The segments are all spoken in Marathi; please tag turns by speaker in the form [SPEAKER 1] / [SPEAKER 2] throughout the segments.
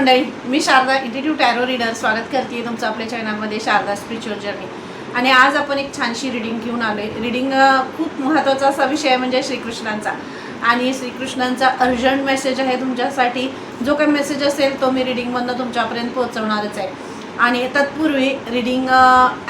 [SPEAKER 1] मंडळी मी शारदा इंटिट्यूट टॅरो रीडर स्वागत करते तुमचं आपल्या चॅनलमध्ये शारदा स्पिरिच्युअल जर्नी आणि आज आपण एक छानशी रिडिंग घेऊन आलो आहे रिडिंग खूप महत्त्वाचा असा विषय म्हणजे श्रीकृष्णांचा. आणि श्रीकृष्णांचा अर्जंट मेसेज आहे तुमच्यासाठी. जो काही मेसेज असेल तो मी रिडिंगमधनं तुमच्यापर्यंत पोहोचवणारच आहे. आणि तत्पूर्वी रिडिंग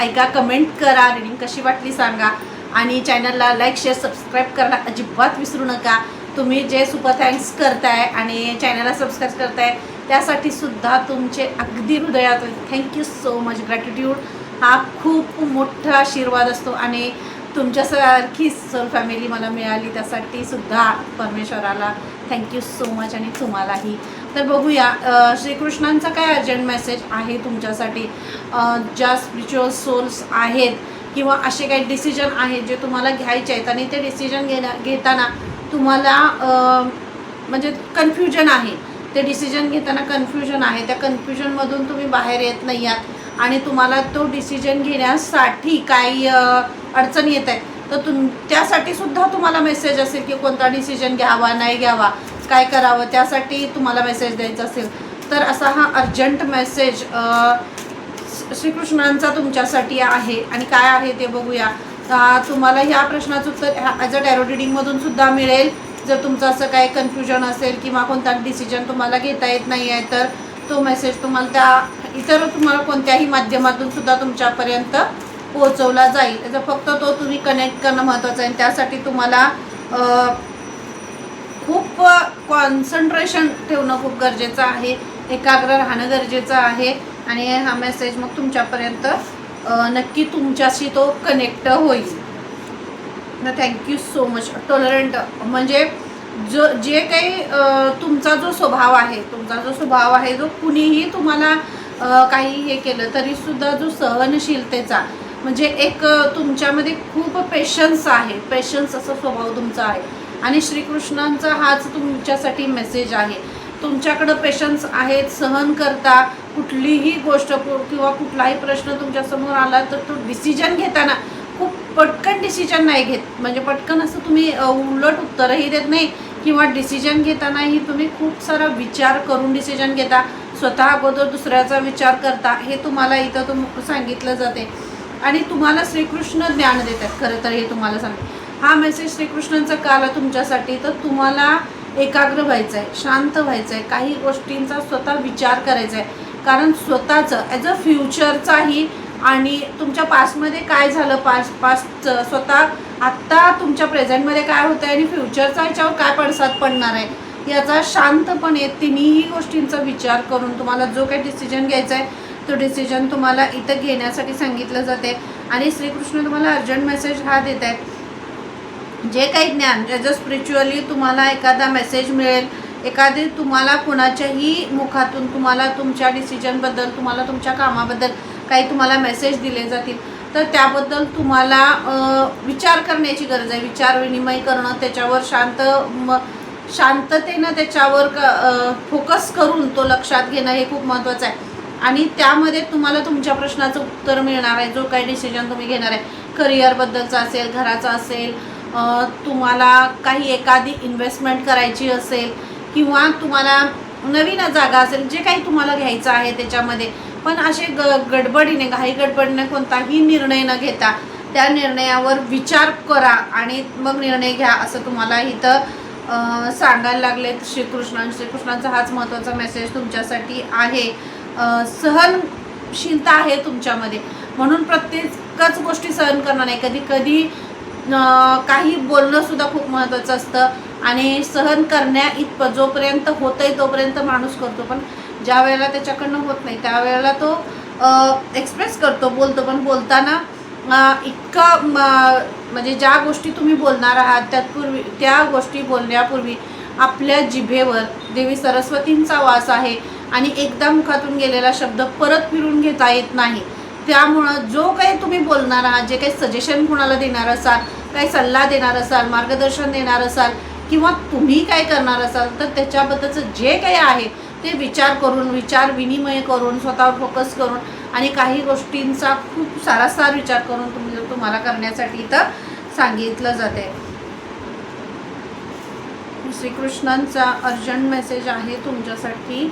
[SPEAKER 1] ऐका कमेंट करा. रिडिंग कशी वाटली सांगा. आणि चॅनलला लाईक शेअर सबस्क्राईब करायला अजिबात विसरू नका. तुम्ही जे सुपर थँक्स करताय आणि चॅनलला सबस्क्राईब करताय त्यासाठी सुद्धा तुमचे अगदी हृदयात थँक्यू सो मच ग्रॅटिट्यूड हा खूप मोठा आशीर्वाद असतो आणि तुमच्यासारखी सोल फॅमिली मला मिळाली त्यासाठी सुद्धा परमेश्वराला थँक्यू सो मच आणि तुम्हालाही. तर बघूया श्रीकृष्णांचा काय अर्जंट मेसेज आहे तुमच्यासाठी? ज्या स्पिरिच्युअल सोल्स आहेत किंवा असे काही डिसिजन आहेत जे तुम्हाला घ्यायचे आहेत आणि ते डिसिजन घेण्या घेताना तुम्हाला म्हणजे कन्फ्युजन आहे. ते डिसिजन घेताना कन्फ्युजन आहे. त्या कन्फ्युजनमधून तुम्ही बाहेर येत नाही आहात. आणि तुम्हाला तो डिसिजन घेण्यासाठी काही अडचण येत आहे. तर तुम त्यासाठी सुद्धा तुम्हाला मेसेज असेल की कोणता डिसिजन घ्यावा नाही घ्यावा काय करावं त्यासाठी तुम्हाला मेसेज द्यायचा असेल. तर असा हा अर्जंट मेसेज श्रीकृष्णांचा तुमच्यासाठी आहे. आणि काय आहे ते बघूया. तुम्हाला ह्या प्रश्नाचं उत्तर ॲज अ टॅरो रिडिंगमधून सुद्धा मिळेल. जर तुमचं असं काही कन्फ्युजन असेल किंवा कोणता डिसिजन तुम्हाला घेता येत नाही आहे तर तो मेसेज तुम्हाला त्या इतर तुम्हाला कोणत्याही माध्यमातून सुद्धा तुमच्यापर्यंत पोहोचवला जाईल. त्याचा फक्त तो तुम्ही कनेक्ट करणं महत्त्वाचं आहे आणि त्यासाठी तुम्हाला खूप कॉन्सन्ट्रेशन ठेवणं खूप गरजेचं आहे. एकाग्र राहणं गरजेचं आहे आणि हा मेसेज मग तुमच्यापर्यंत नक्की तुमच्याशी तो कनेक्ट होईल. ना थँक्यू सो मच टॉलरंट म्हणजे जो जे काही तुमचा जो स्वभाव आहे तुमचा जो स्वभाव आहे जो कुणीही तुम्हाला काही हे केलं तरीसुद्धा जो सहनशीलतेचा म्हणजे एक तुमच्यामध्ये खूप पेशन्स आहे. पेशन्स असा स्वभाव तुमचा आहे. आणि श्रीकृष्णांचा हाच तुमच्यासाठी मेसेज आहे. तुमच्याकडं पेशन्स आहेत सहन करता कुठलीही गोष्ट किंवा कुठलाही प्रश्न तुमच्यासमोर आला तर तो डिसिजन घेताना पटकन डिसिजन नाही घेत. म्हणजे पटकन असं तुम्ही उलट उत्तरही देत नाही किंवा डिसिजन घेतानाही तुम्ही खूप सारा विचार करून डिसिजन घेता. स्वतः अगोदर दुसऱ्याचा विचार करता हे तुम्हाला इथं तुम सांगितलं जाते. आणि तुम्हाला श्रीकृष्ण ज्ञान देतात खरं तर हे तुम्हाला सांग हा मेसेज श्रीकृष्णांचा काल आहे तुमच्यासाठी तर तुम्हाला एकाग्र व्हायचं आहे शांत व्हायचं आहे काही गोष्टींचा स्वतः विचार करायचा आहे कारण स्वतःचं ॲज अ फ्युचरचाही आणि तुमच्या पास्टमध्ये काय झालं? पास्ट पास्टचं स्वतः आत्ता तुमच्या प्रेझेंटमध्ये काय होतं आहे आणि फ्युचरचा याच्यावर काय पडसाद पडणार आहे? याचा शांतपणे तिन्ही गोष्टींचा विचार करून तुम्हाला जो काही डिसिजन घ्यायचा आहे तो डिसिजन तुम्हाला इथं घेण्यासाठी सांगितलं जाते. आणि श्रीकृष्ण तुम्हाला अर्जंट मेसेज हा देत आहेत. जे काही ज्ञान ज्याचं स्पिरिच्युअली तुम्हाला एखादा मेसेज मिळेल एखादी तुम्हाला कुणाच्याही मुखातून तुम्हाला तुमच्या डिसिजनबद्दल तुम्हाला तुमच्या कामाबद्दल काही तुम्हाला मेसेज दिले जातील. तर त्याबद्दल तुम्हाला विचार करण्याची गरज आहे. विचार विनिमय करणं त्याच्यावर शांत म शांततेनं त्याच्यावर क फोकस करून तो लक्षात घेणं हे खूप महत्त्वाचं आहे. आणि त्यामध्ये तुम्हाला तुमच्या प्रश्नाचं उत्तर मिळणार आहे. जो काही डिसिजन तुम्ही घेणार आहे. करिअरबद्दलचा असेल घराचा असेल तुम्हाला काही एखादी इन्व्हेस्टमेंट करायची असेल किंवा तुम्हाला नवीन जागा असेल जे काही तुम्हाला घ्यायचं आहे त्याच्यामध्ये पण असे ग गडबडीने घाई गडबडीने कोणताही निर्णय न घेता त्या निर्णयावर विचार करा आणि मग निर्णय घ्या असं तुम्हाला इथं सांगायला लागले श्रीकृष्ण श्रीकृष्णांचा हाच महत्त्वाचा मेसेज तुमच्यासाठी आहे. सहनशीलता आहे तुमच्यामध्ये. म्हणून प्रत्येकच गोष्टी सहन करणार नाही. कधी कधी काही बोलणं सुद्धा खूप महत्त्वाचं असतं. आणि सहन करण्या इतपत जोपर्यंत होतं आहे तोपर्यंत माणूस करतो. पण ज्या वेळेला त्याच्याकडनं होत नाही त्यावेळेला तो एक्सप्रेस करतो बोलतो. पण बोलताना इतका इतकं म्हणजे ज्या गोष्टी तुम्ही बोलणार आहात त्यापूर्वी त्या गोष्टी बोलण्यापूर्वी आपल्या जिभेवर देवी सरस्वतींचा वास आहे. आणि एकदा मुखातून गेलेला शब्द परत फिरून घेता येत नाही. त्यामुळं जो काही तुम्ही बोलणार आहात जे काही सजेशन कुणाला देणार असाल काही सल्ला देणार असाल मार्गदर्शन देणार असाल किंवा तुम्ही काय करणार असाल तर त्याच्याबद्दलचं जे काही आहे ते विचार करून विचार विनिमय करून स्वतःवर फोकस करून आणि काही गोष्टींचा खूप सारासार विचार करून तुम्ही तुम्हाला करण्यासाठी तर सांगितलं जाते श्रीकृष्णांचा अर्जंट मेसेज आहे तुमच्यासाठी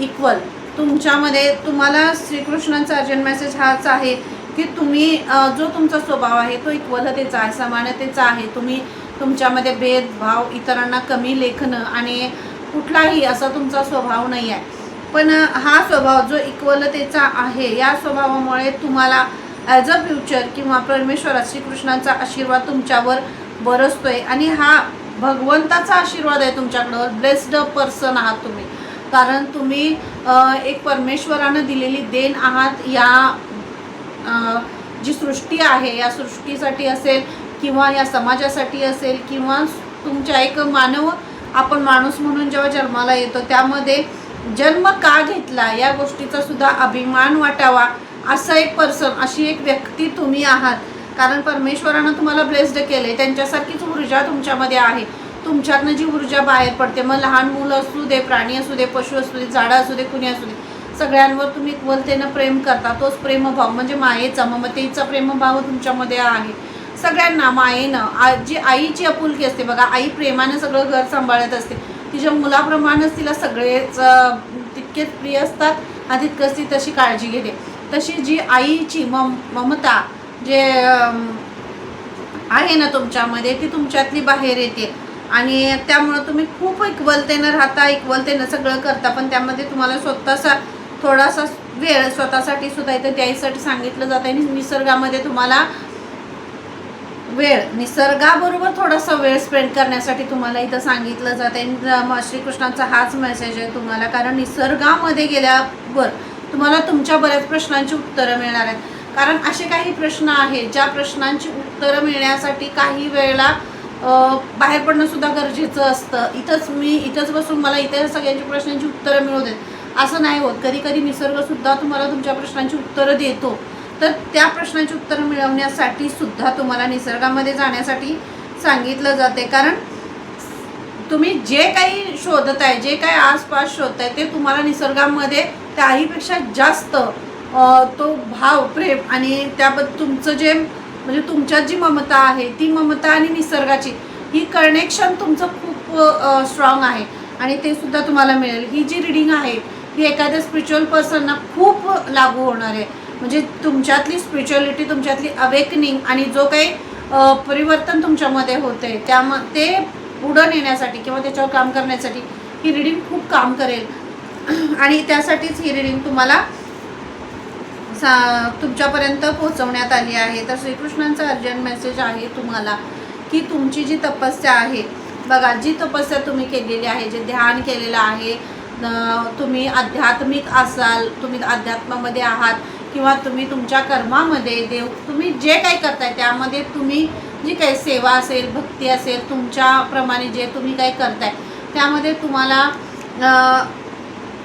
[SPEAKER 1] इक्वल तुमच्यामध्ये तुम्हाला श्रीकृष्णांचा अर्जंट मेसेज हाच आहे की तुम्ही जो तुमचा स्वभाव आहे तो इक्वलतेचा आहे समानतेचा आहे. तुम्ही तुमच्यामध्ये भेदभाव इतरांना कमी लेखणं आणि कुठलाही असा तुमचा स्वभाव नाही आहे. पण हा स्वभाव जो इक्वलतेचा आहे या स्वभावामुळे तुम्हाला ॲज अ फ्युचर किंवा परमेश्वर श्रीकृष्णांचा आशीर्वाद तुमच्यावर बरसतोय आणि हा भगवंताचा आशीर्वाद आहे तुमच्याकडं. ब्लेस्ड पर्सन आहात तुम्ही. कारण तुम्ही एक परमेश्वरानं दिलेली देण आहात या जी सृष्टी आहे या सृष्टीसाठी असेल किंवा या समाजासाठी असेल किंवा तुमच्या एक मानव आपण माणूस म्हणून जेव्हा जन्माला येतो त्यामध्ये जन्म का घेतला या गोष्टीचा सुद्धा अभिमान वाटावा असं एक पर्सन अशी एक व्यक्ती तुम्ही आहात. कारण परमेश्वरानं तुम्हाला ब्लेस्ड केले त्यांच्यासारखीच ऊर्जा तुमच्यामध्ये आहे. तुमच्यातनं जी ऊर्जा बाहेर पडते मग लहान मुलं असू दे प्राणी असू दे पशु असू दे झाडं असू दे कुणी असू दे सगळ्यांवर तुम्ही इक्वलतेनं प्रेम करता. तोच प्रेमभाव म्हणजे मायेचा ममतेचा प्रेमभाव तुमच्यामध्ये आहे. सगळ्यांना मायेनं आ जी आईची आपुलकी असते बघा आई प्रेमानं सगळं घर सांभाळत असते. तिच्या मुलाप्रमाणेच तिला सगळेच तितकेच प्रिय असतात आणि तितकंच ती तशी काळजी घेते. तशी जी आईची मम ममता जे आहे ना तुमच्यामध्ये ती तुमच्यातली बाहेर येते. आणि त्यामुळं तुम्ही खूप इक्वलतेनं राहता इक्वलतेनं सगळं करता पण त्यामध्ये तुम्हाला स्वतःचा थोडासा वेळ स्वतःसाठी सुद्धा इथं द्यायसाठी सांगितलं जातं आणि निसर्गामध्ये तुम्हाला वेळ निसर्गाबरोबर थोडासा वेळ स्पेंड करण्यासाठी तुम्हाला इथं सांगितलं जातं आहे. श्रीकृष्णांचा हाच मेसेज आहे तुम्हाला. कारण निसर्गामध्ये गेल्यावर तुम्हाला तुमच्या बऱ्याच प्रश्नांची उत्तरं मिळणार आहेत. कारण असे काही प्रश्न आहेत ज्या प्रश्नांची उत्तरं मिळण्यासाठी काही वेळेला बाहेर पडणंसुद्धा गरजेचं असतं. इथंच मी इथंच बसून मला इथे सगळ्यांची प्रश्नांची उत्तरं मिळू देत. असं नाही होत. कधी कधी निसर्गसुद्धा तुम्हाला तुमच्या प्रश्नांची उत्तरं देतो. तर त्या प्रश्नांची उत्तरं मिळवण्यासाठी सुद्धा तुम्हाला निसर्गामध्ये जाण्यासाठी सांगितलं जाते. कारण तुम्ही जे काही शोधत आहे जे काही आसपास शोधताय ते तुम्हाला निसर्गामध्ये त्याहीपेक्षा जास्त तो भाव प्रेम आणि त्याबद्दल तुमचं जे म्हणजे तुमच्यात जी ममता आहे ती ममता आणि निसर्गाची ही कनेक्शन तुमचं खूप स्ट्रॉंग आहे. आणि ते सुद्धा तुम्हाला मिळेल. ही जी रिडिंग आहे ही एखाद्या स्पिरिच्युअल पर्सनना खूप लागू होणार आहे. म्हणजे तुमच्यातली स्पिरिच्युअलिटी तुमच्यातली अवेकनिंग आणि जो काही परिवर्तन तुमच्यामध्ये होते त्याम ते पुढं नेण्यासाठी किंवा त्याच्यावर काम करण्यासाठी ही रिडिंग खूप काम करेल. आणि त्यासाठीच ही रिडिंग तुम्हाला सा तुमच्यापर्यंत पोहोचवण्यात आली आहे. तर श्रीकृष्णांचा अर्जंट मेसेज आहे तुम्हाला की तुमची जी तपस्या आहे बघा जी तपस्या तुम्ही केलेली आहे जे ध्यान केलेलं आहे तुम्ही आध्यात्मिक असाल तुम्ही अध्यात्मामध्ये आहात किंवा तुम्ही तुमच्या कर्मामध्ये देव तुम्ही जे काही करताय त्यामध्ये तुम्ही जी काही सेवा असेल भक्ती असेल तुमच्याप्रमाणे जे तुम्ही काही करताय त्यामध्ये तुम्हाला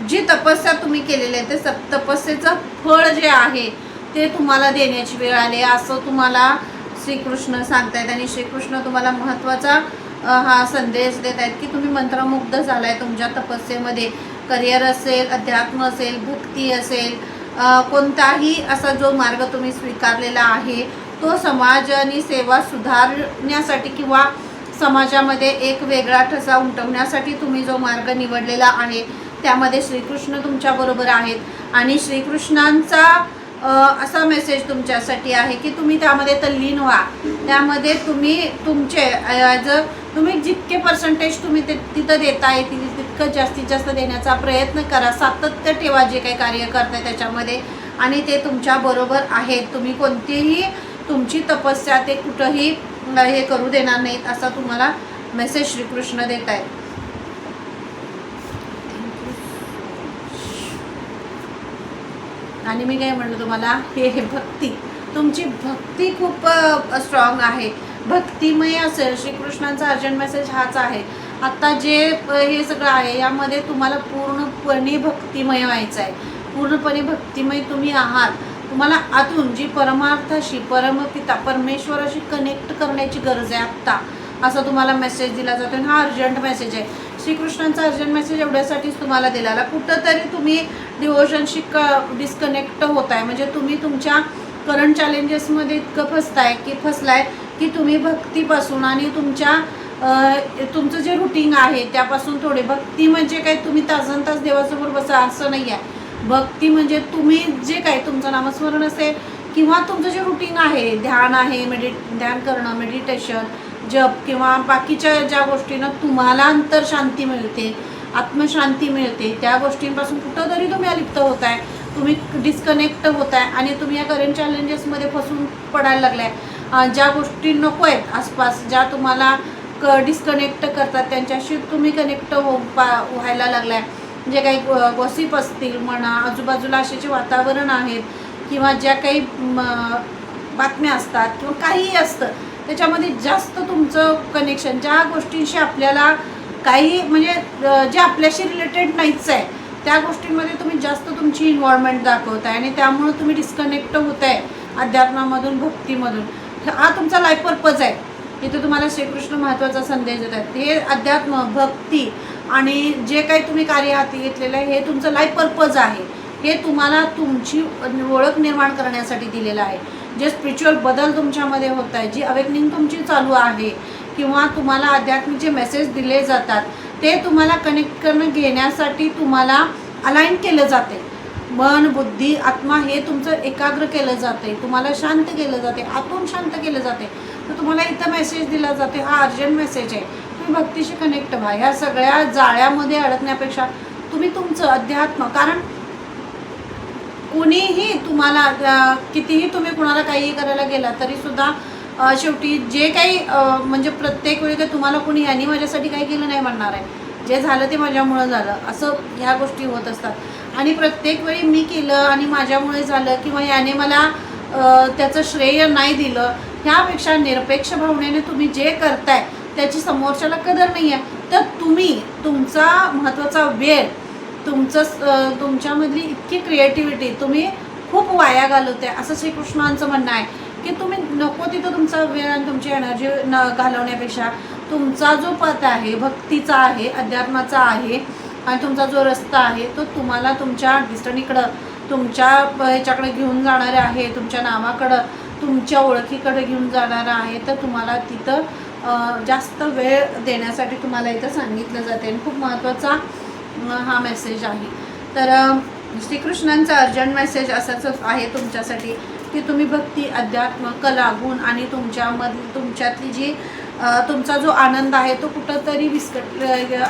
[SPEAKER 1] जी तपस्या तुम्ही केलेली आहे ते सप तपस्येचं फळ जे आहे ते तुम्हाला देण्याची वेळ आली आहे. असं तुम्हाला श्रीकृष्ण सांगतायत आणि श्रीकृष्ण तुम्हाला महत्त्वाचा हा संदेश देत आहेत की तुम्ही मंत्रमुग्ध झालाय तुमच्या तपस्येमध्ये. करिअर असेल अध्यात्म असेल भक्ती असेल कोणताही असा जो मार्ग तुम्ही स्वीकारलेला आहे तो समाज आणि सेवा सुधारण्यासाठी किंवा समाजामध्ये एक वेगळा ठसा उमटवण्यासाठी तुम्ही जो मार्ग निवडलेला आहे त्यामध्ये श्रीकृष्ण तुमच्याबरोबर आहेत. आणि श्रीकृष्णांचा असा मेसेज तुमच्यासाठी आहे की तुम्ही त्यामध्ये तल्लीन व्हा. त्यामध्ये तुम्ही तुमचे ॲज अ तुम्ही जितके पर्सेंटेज तुम्ही ते तिथं देताय ति तितकं जास्तीत जास्त देण्याचा प्रयत्न करा. सातत्य ठेवा जे काही कार्य करताय त्याच्यामध्ये. आणि ते तुमच्याबरोबर आहेत. तुम्ही कोणतीही तुमची तपस्या ते कुठंही हे करू देणार नाहीत असा तुम्हाला मेसेज श्रीकृष्ण देत आहेत आणि मी काय म्हणलं तुम्हाला हे हे भक्ती. तुमची भक्ती खूप स्ट्रॉंग आहे. भक्तिमय असेल श्रीकृष्णांचा अर्जंट मेसेज हाच आहे. आत्ता जे हे सगळं आहे यामध्ये तुम्हाला पूर्णपणे भक्तिमय व्हायचं आहे. पूर्णपणे भक्तिमय तुम्ही आहात. तुम्हाला आतून जी परमार्थाशी परमपिता परमेश्वराशी कनेक्ट करण्याची गरज आहे आत्ता. असा तुम्हाला मेसेज दिला जातो आणि हा अर्जंट मेसेज आहे. श्रीकृष्णांचा अर्जंट मेसेज एवढ्यासाठीच तुम्हाला दिलेला. कुठंतरी तुम्ही डिवोशनशी क डिस्कनेक्ट होत आहे म्हणजे तुम्ही तुमच्या करंट चॅलेंजेसमध्ये इतकं फसताय की फसलाय की तुम्ही भक्तीपासून आणि तुमच्या तुमचं जे रुटीन आहे त्यापासून थोडे भक्ती म्हणजे काय? तुम्ही तासन तास देवासमोर बसा असं नाही आहे भक्ती म्हणजे तुम्ही जे काय तुमचं नामस्मरण असेल किंवा तुमचं जे रुटीन आहे ध्यान आहे मेडि ध्यान करणं मेडिटेशन जप किंवा बाकीच्या ज्या गोष्टीनं तुम्हाला अंतर शांती मिळते आत्मशांती मिळते त्या गोष्टींपासून कुठंतरी तुम्ही अलिप्त होत आहे तुम्ही डिस्कनेक्ट होत आहे आणि तुम्ही या करंट चॅलेंजेसमध्ये फसून पडायला लागलाय. ज्या गोष्टी नको आहेत आसपास ज्या तुम्हाला क डिस्कनेक्ट करतात त्यांच्याशी तुम्ही कनेक्ट हो पा व्हायला लागलाय. जे काही गॉसिप असतील म्हणा आजूबाजूला असे जे वातावरण आहेत किंवा ज्या काही म, बातम्या असतात किंवा काहीही असतं त्याच्यामध्ये जास्त तुमचं कनेक्शन ज्या गोष्टींशी आपल्याला काही म्हणजे जे आपल्याशी रिलेटेड नाहीच आहे त्या गोष्टींमध्ये तुम्ही जास्त तुमची इन्व्हॉल्वमेंट दाखवताय आणि त्यामुळं तुम्ही डिस्कनेक्ट होत आहे अध्यात्मामधून भक्तीमधून. हा तुमचा लाईफ पर्पज आहे. इथे तुम्हाला श्रीकृष्ण महत्त्वाचा संदेश देत आहेत हे अध्यात्म भक्ती आणि जे काही तुम्ही कार्य हाती घेतलेलं आहे हे तुमचं लाईफ पर्पज आहे. हे तुम्हाला तुमची ओळख निर्माण करण्यासाठी दिलेलं आहे. जे स्पिरिच्युअल बदल तुमच्यामध्ये होत आहे जी अवेकनिंग तुमची चालू आहे किंवा तुम्हाला आध्यात्मिक जे मेसेज दिले जातात ते तुम्हाला कनेक्ट करणं घेण्यासाठी तुम्हाला अलाईन केलं जाते. मन बुद्धी आत्मा हे तुमचं एकाग्र केलं जाते तुम्हाला शांत केलं जाते आतून शांत केलं जाते. तर तुम्हाला इथं मेसेज दिला जाते हा अर्जंट मेसेज आहे. तुम्ही भक्तीशी कनेक्ट व्हा. ह्या सगळ्या जाळ्यामध्ये अडकण्यापेक्षा तुम्ही तुमचं अध्यात्म कारण कुणीही तुम्हाला कितीही तुम्ही कुणाला काहीही करायला गेला तरी सुद्धा शेवटी जे काही म्हणजे प्रत्येक वेळी काही तुम्हाला कुणी यांनी माझ्यासाठी काही केलं नाही म्हणणार आहे. जे झालं ते माझ्यामुळं झालं. असं ह्या गोष्टी होत असतात. आणि प्रत्येक वेळी मी केलं आणि माझ्यामुळे झालं किंवा याने मला त्याचं श्रेय नाही दिलं ह्यापेक्षा निरपेक्ष भावनेने तुम्ही जे करताय त्याची समोरच्याला कदर नाही आहे तर तुम्ही तुमचा महत्त्वाचा वेळ तुमचं तुमच्यामधली इतकी क्रिएटिव्हिटी तुम्ही खूप वाया घालवते असं श्रीकृष्णांचं म्हणणं आहे. की तुम्ही नको तिथं तुमचा वेळ आणि तुमची एनर्जी न घालवण्यापेक्षा तुमचा जो पथ आहे भक्तीचा आहे अध्यात्माचा आहे आणि तुमचा जो रस्ता आहे तो तुम्हाला तुमच्या डिस्टनीकडं तुमच्या प- ह्याच्याकडे घेऊन जाणारे आहे तुमच्या नावाकडं तुमच्या ओळखीकडे घेऊन जाणारं आहे तर तुम्हाला तिथं जास्त वेळ देण्यासाठी तुम्हाला इथं सांगितलं जाते. आणि खूप महत्त्वाचा हा मेसेज आहे. तर श्रीकृष्णांचा अर्जंट मेसेज असाच आहे तुमच्यासाठी की तुम्ही भक्ती अध्यात्म कला गुण आणि तुमच्यामधील तुमच्यातली जी तुमचा जो आनंद आहे तो कुठंतरी विस्कट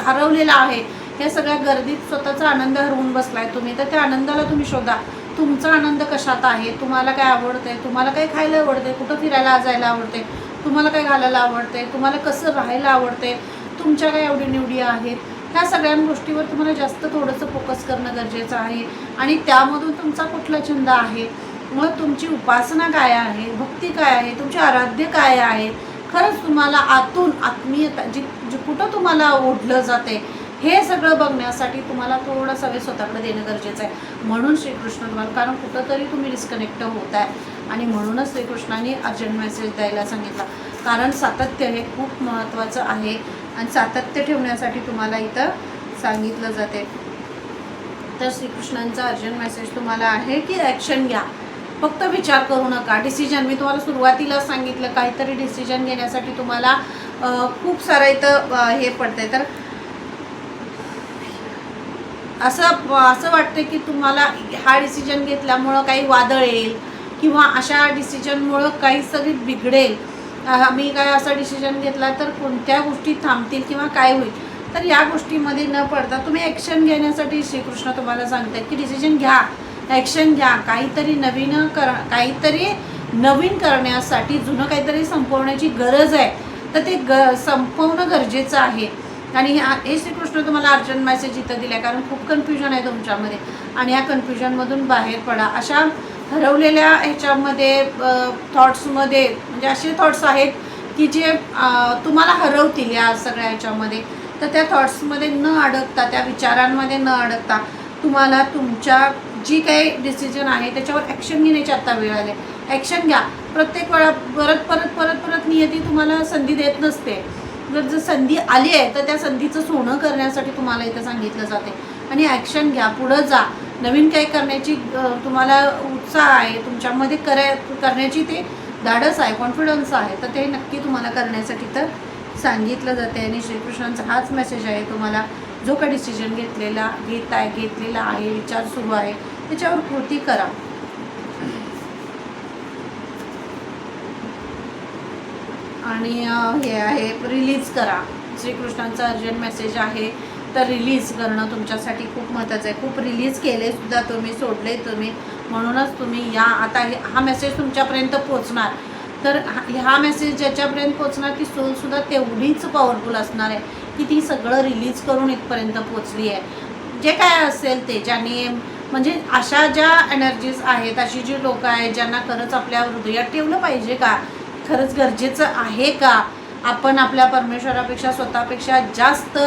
[SPEAKER 1] हरवलेला आहे. या सगळ्या गर्दीत स्वतःचा आनंद हरवून बसला आहे तुम्ही. तर त्या आनंदाला तुम्ही शोधा. तुमचा आनंद कशात आहे? तुम्हाला काय आवडतंय? तुम्हाला काय खायला आवडते कुठं फिरायला जायला आवडते तुम्हाला काय घालायला आवडते तुम्हाला कसं राहायला आवडते तुमच्या काय आवडीनिवडी आहेत? ह्या सगळ्या गोष्टीवर तुम्हाला जास्त थोडंसं फोकस करणं गरजेचं आहे. आणि त्यामधून तुमचा कुठला छंद आहे? मग तुमची उपासना काय आहे? भक्ती काय आहे? तुमचे आराध्य काय आहे? खरंच तुम्हाला आतून आत्मीयता जी जी कुठं तुम्हाला ओढलं जाते हे सगळं बघण्यासाठी तुम्हाला थोडासा वेळ स्वतःकडे देणं गरजेचं आहे. म्हणून श्रीकृष्ण तुम्हाला कारण कुठंतरी तुम्ही डिस्कनेक्ट होत आहे. आणि म्हणूनच श्रीकृष्णाने अर्जंट मेसेज द्यायला सांगितला. कारण सातत्य हे खूप महत्त्वाचं आहे. आणि सातत्य ठेवण्यासाठी तुम्हाला इथं सांगितलं जाते. तर श्रीकृष्णांचा अर्जंट मेसेज तुम्हाला आहे की ॲक्शन घ्या. फक्त विचार करू नका. डिसिजन मी तुम्हाला सुरुवातीला सांगितलं काहीतरी डिसिजन घेण्यासाठी तुम्हाला खूप सारं इथं हे पडतंय. तर असं असं वाटतं की तुम्हाला हा डिसिजन घेतल्यामुळं काही वादळ येईल किंवा अशा डिसिजनमुळं काही सगळी बिघडेल. आम्ही मी काय असा डिसिजन घेतला तर कोणत्या गोष्टी थांबतील किंवा काय होईल? तर या गोष्टीमध्ये न पडता तुम्ही ॲक्शन घेण्यासाठी श्रीकृष्ण तुम्हाला सांगतात की डिसिजन घ्या. ॲक्शन घ्या. काहीतरी नवीन कर काहीतरी नवीन करण्यासाठी जुनं काहीतरी संपवण्याची गरज आहे. तर ते ग संपवणं गरजेचं आहे. आणि ह्या हे श्रीकृष्ण तुम्हाला अर्जंट मेसेज इथं दिला आहे कारण खूप कन्फ्युजन आहे तुमच्यामध्ये. आणि या कन्फ्युजनमधून बाहेर पडा. अशा हरवलेल्या ह्याच्यामध्ये थॉट्समध्ये म्हणजे असे थॉट्स आहेत की जे तुम्हाला हरवतील या सगळ्या ह्याच्यामध्ये. तर त्या थॉट्समध्ये न अडकता त्या विचारांमध्ये न अडकता तुम्हाला तुमच्या जी काही डिसिजन आहे त्याच्यावर ॲक्शन घेण्याची आत्ता वेळ आले ॲक्शन घ्या. प्रत्येक वेळा परत परत परत परत नियती तुम्हाला संधी देत नसते. जर जर संधी आली आहे तर त्या संधीचं सोनं करण्यासाठी तुम्हाला इथं सांगितलं जाते. आणि ॲक्शन घ्या. पुढं जा. नवीन काही करण्याची तुम्हाला उत्साह आहे तुमच्यामध्ये कराय करण्याची ते धाडस आहे कॉन्फिडन्स आहे तर ते नक्की तुम्हाला करण्यासाठी तर सांगितलं जाते. आणि श्रीकृष्णांचा हाच मेसेज आहे तुम्हाला जो काही डिसिजन घेतलेला घेत आहे घेतलेला आहे विचार सुरू आहे त्याच्यावर कृती करा. आणि हे आहे रिलीज करा. श्रीकृष्णांचा अर्जंट मेसेज आहे. तर रिलीज करणं तुमच्यासाठी खूप महत्त्वाचं आहे. खूप रिलीज केले सुद्धा तुम्ही सोडले तुम्ही. म्हणूनच तुम्ही या आता हे हा मेसेज तुमच्यापर्यंत पोचणार तर हा- ह्या मेसेज ज्याच्यापर्यंत पोचणार ती सोलसुद्धा तेवढीच पॉवरफुल असणार आहे की ती सगळं रिलीज करून इथपर्यंत पोचली आहे. जे काय असेल ते ज्यांनी म्हणजे अशा ज्या एनर्जीज आहेत अशी जी लोक आहेत ज्यांना खरंच आपल्या हृदयात ठेवलं पाहिजे का? खरंच गरजेचं आहे का? आपण आपल्या परमेश्वरापेक्षा स्वतःपेक्षा जास्त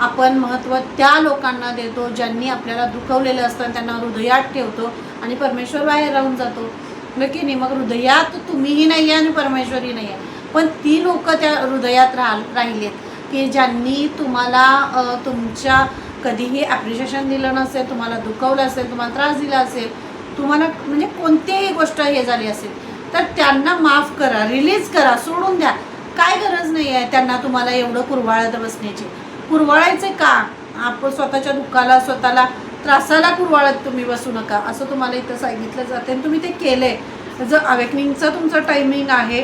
[SPEAKER 1] आपण महत्त्व त्या लोकांना देतो ज्यांनी आपल्याला दुखवलेलं असतं त्यांना हृदयात ठेवतो आणि परमेश्वर बाहेर राहून जातो. की नाही? मग हृदयात तुम्हीही नाही आहे आणि परमेश्वरही नाही आहे पण ती लोक त्या हृदयात राह राहिलेत की ज्यांनी तुम्हाला तुमच्या कधीही ॲप्रिशिएशन दिलं नसेल तुम्हाला दुखवलं असेल तुम्हाला त्रास दिला असेल तुम्हाला म्हणजे कोणतीही गोष्ट हे झाली असेल तर त्यांना माफ करा रिलीज करा सोडून द्या. काय गरज नाही आहे त्यांना तुम्हाला एवढं कुरवाळत बसण्याची. कुरवाळायचे का? आपण स्वतःच्या दुःखाला स्वतःला त्रासाला कुरवाळत तुम्ही बसू नका असं तुम्हाला इथं सांगितलं जाते. आणि तुम्ही ते केले जर अवेकनिंगचा तुमचा टायमिंग आहे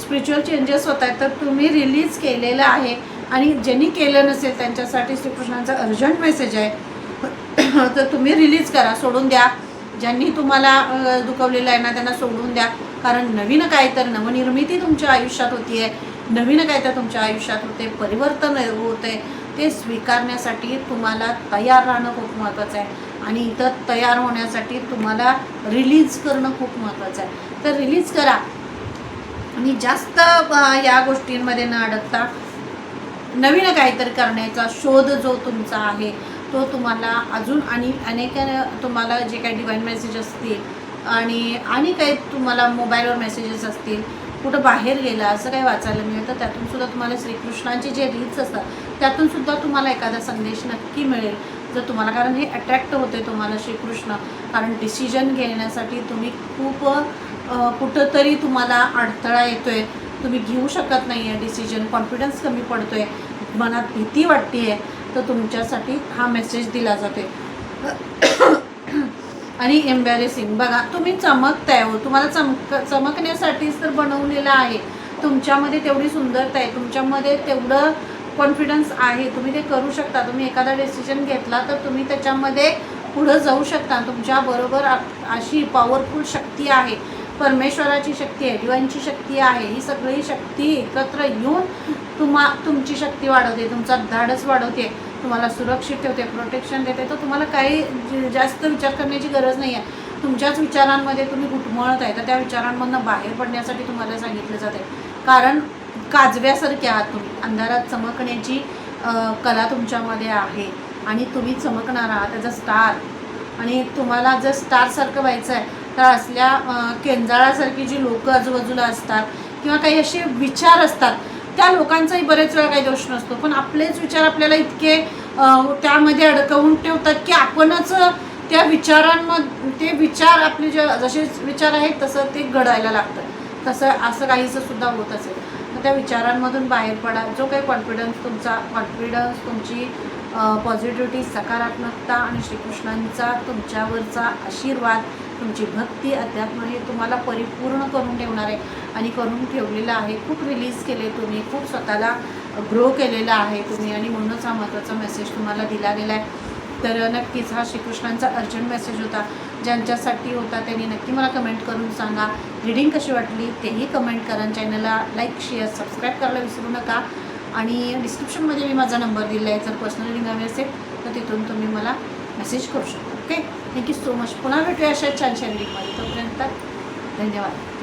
[SPEAKER 1] स्पिरिच्युअल चेंजेस होत आहेत तर तुम्ही रिलीज केलेलं आहे. आणि ज्यांनी केलं नसेल त्यांच्यासाठी श्रीकृष्णांचा अर्जंट मेसेज आहे. तर तुम्ही रिलीज करा सोडून द्या. ज्यांनी तुम्हाला दुखवलेलं आहे ना त्यांना सोडून द्या. कारण नवीन काय तर नवनिर्मिती तुमच्या आयुष्यात होती आहे नवीन काय तर तुमच्या आयुष्यात होते परिवर्तन होते. ते स्वीकारण्यासाठी तुम्हाला तयार राहणं खूप महत्त्वाचं आहे. आणि इथं तयार होण्यासाठी तुम्हाला रिलीज करणं खूप महत्त्वाचं आहे. तर रिलीज करा. आणि जास्त या गोष्टींमध्ये न अडकता नवीन काहीतरी करण्याचा शोध जो तुमचा आहे तो तुम्हाला अजून आणि अनेक तुम्हाला जे काही डिवाईन मेसेज असतील आणि आणि काही तुम्हाला मोबाईलवर मेसेजेस असतील कुठं बाहेर गेला असं काही वाचायला मिळतं त्यातून सुद्धा तुम्हाला श्रीकृष्णांचे जे रील्स असतात त्यातून सुद्धा तुम्हाला एखादा संदेश नक्की मिळेल. जर तुम्हाला कारण हे अट्रॅक्ट होते तुम्हाला श्रीकृष्ण. कारण डिसिजन घेण्यासाठी तुम्ही खूप कुठंतरी तुम्हाला अडथळा येतोय. तुम्ही घेऊ शकत नाही आहे डिसिजन कॉन्फिडन्स कमी पडतो आहे मनात भीती वाटते आहे तर तुमच्यासाठी हा मेसेज दिला जातोय. आणि एम्बॅरेसिंग बघा तुम्ही चमकताय हो. तुम्हाला चमक चमकण्यासाठीच तर बनवलेलं आहे. तुमच्यामध्ये तेवढी सुंदरता आहे. तुमच्यामध्ये तेवढं कॉन्फिडन्स आहे. तुम्ही ते करू शकता. तुम्ही एखादा डिसिजन घेतला तर तुम्ही त्याच्यामध्ये पुढं जाऊ शकता. तुमच्याबरोबर अशी पॉवरफुल शक्ती आहे. परमेश्वराची शक्ती आहे डिवाईनची शक्ती आहे. ही सगळी शक्ती एकत्र येऊन तुम्हा तुमची शक्ती वाढवते. तुमचा धाडस वाढवते. तुम्हाला सुरक्षित ठेवते प्रोटेक्शन देते. तर तुम्हाला काही जास्त विचार करण्याची गरज नाही आहे तुमच्याच विचारांमध्ये तुम्ही घुटमळत आहे. तर त्या विचारांमधनं बाहेर पडण्यासाठी तुम्हाला सांगितलं जाते कारण काजव्यासारखे आहात तुम्ही अंधारात चमकण्याची कला तुमच्यामध्ये आहे. आणि तुम्ही चमकणार आहात त्याचा स्टार आणि तुम्हाला जर स्टारसारखं व्हायचं आहे तर असल्या केंजाळासारखी जी लोकं आजूबाजूला असतात किंवा काही असे विचार असतात त्या लोकांचाही बरेच वेळा काही दोष नसतो. पण आपलेच विचार आपल्याला इतके त्यामध्ये अडकवून ठेवतात की आपणच त्या विचारांमध्ये ते विचार आपले जे जसे विचार आहेत तसं ते घडायला लागतं तसं असं काहीसं सुद्धा होत असेल. त्या विचारांमधून बाहेर पडा. जो काही कॉन्फिडन्स तुमचा कॉन्फिडन्स तुमची पॉझिटिव्हिटी सकारात्मकता आणि श्रीकृष्णांचा तुमच्यावरचा आशीर्वाद तुमची भक्ती अध्यात्म हे तुम्हाला परिपूर्ण करून ठेवणार आहे. आणि करून ठेवलेलं आहे. खूप रिलीज केले तुम्ही. खूप स्वतःला ग्रो केलेला आहे तुम्ही. आणि म्हणूनच हा महत्त्वाचा मेसेज तुम्हाला दिला गेला आहे तर नक्कीच हा श्रीकृष्णांचा अर्जंट मेसेज होता. ज्यांच्यासाठी होता त्यांनी नक्की मला कमेंट करून सांगा. रिडिंग कशी वाटली तेही कमेंट करा. चॅनलला लाईक शेअर सबस्क्राईब करायला विसरू नका. आणि डिस्क्रिप्शनमध्ये मी माझा नंबर दिला आहे जर पर्सनल रिडिंग हवी असेल तर तिथून तुम्ही मला मेसेज करू शकता. ओके थँक्यू सो मच पुन्हा भेटूया अशा छान छान रिडिंगमध्ये तोपर्यंत धन्यवाद.